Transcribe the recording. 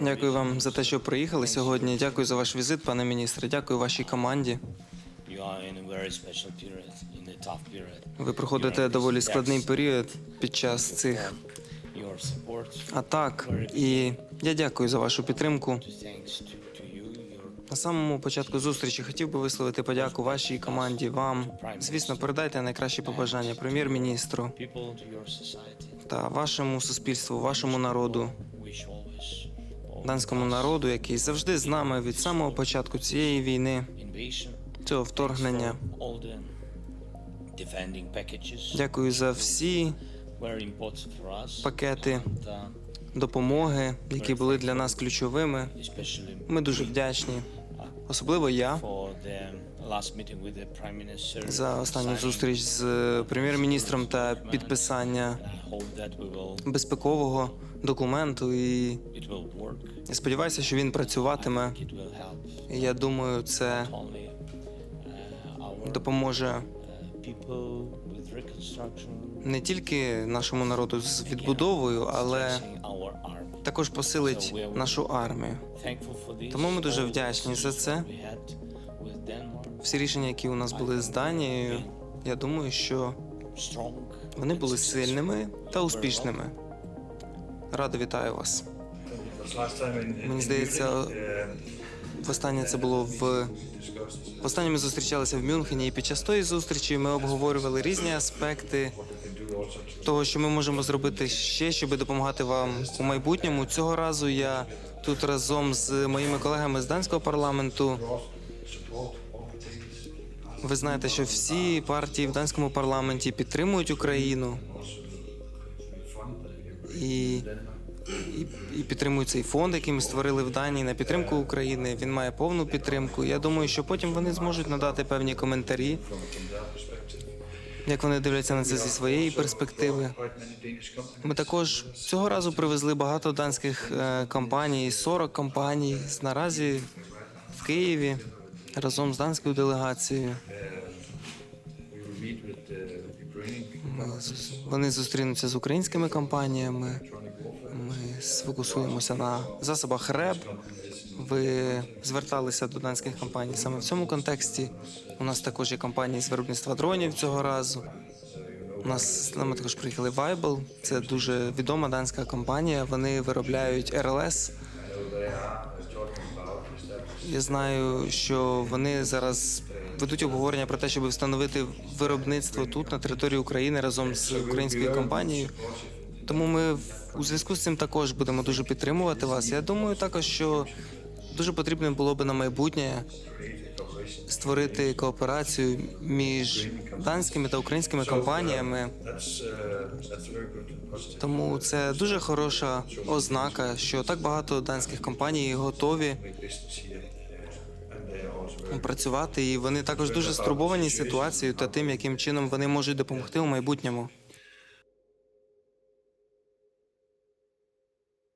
Дякую вам за те, що приїхали сьогодні. Дякую за ваш візит, пане міністре. Дякую вашій команді. Ви проходите доволі складний період під час цих атак, і я дякую за вашу підтримку. На самому початку зустрічі хотів би висловити подяку вашій команді, вам. Звісно, передайте найкращі побажання прем'єр-міністру та вашому суспільству, вашому народу, данському народу, який завжди з нами від самого початку цієї війни, цього вторгнення. Дякую за всі пакети допомоги, які були для нас ключовими. Ми дуже вдячні, особливо я за останню зустріч з е, прем'єр-міністром та підписання безпекового документу. І сподіваюся, що він працюватиме. Я думаю, це uh, допоможе uh, reconstruction, не тільки нашому народу з відбудовою, але. Також посилить нашу армію. Тому ми дуже вдячні за це. Всі рішення, які у нас були з Данією, я думаю, що вони були сильними та успішними. Радо вітаю вас. Мені здається, Востаннє це було в Востаннє ми зустрічалися в Мюнхені, і під час тої зустрічі ми обговорювали різні аспекти того, що ми можемо зробити ще, щоб допомагати вам у майбутньому. Цього разу я тут разом з моїми колегами з данського парламенту. Ви знаєте, що всі партії в данському парламенті підтримують Україну і, і, і підтримують цей фонд, який ми створили в Данії на підтримку України. Він має повну підтримку. Я думаю, що потім вони зможуть надати певні коментарі, як вони дивляться на це зі своєї перспективи. Ми також цього разу привезли багато данських е, компаній, 40 компаній наразі в Києві разом з данською делегацією. Ми Вони зустрінуться з українськими компаніями. Ми сфокусуємося на засобах РЕБ. Ви зверталися до данських компаній саме в цьому контексті. У нас також є компанії з виробництва дронів цього разу. У нас нами також приїхали Viable. Це дуже відома данська компанія. Вони виробляють РЛС. Я знаю, що вони зараз ведуть обговорення про те, щоб встановити виробництво тут на території України разом з українською компанією. Тому ми у зв'язку з цим також будемо дуже підтримувати вас. Я думаю, також що дуже потрібно було би на майбутнє створити кооперацію між данськими та українськими компаніями. Тому це дуже хороша ознака, що так багато данських компаній готові працювати, і вони також дуже стурбовані ситуацією та тим, яким чином вони можуть допомогти у майбутньому.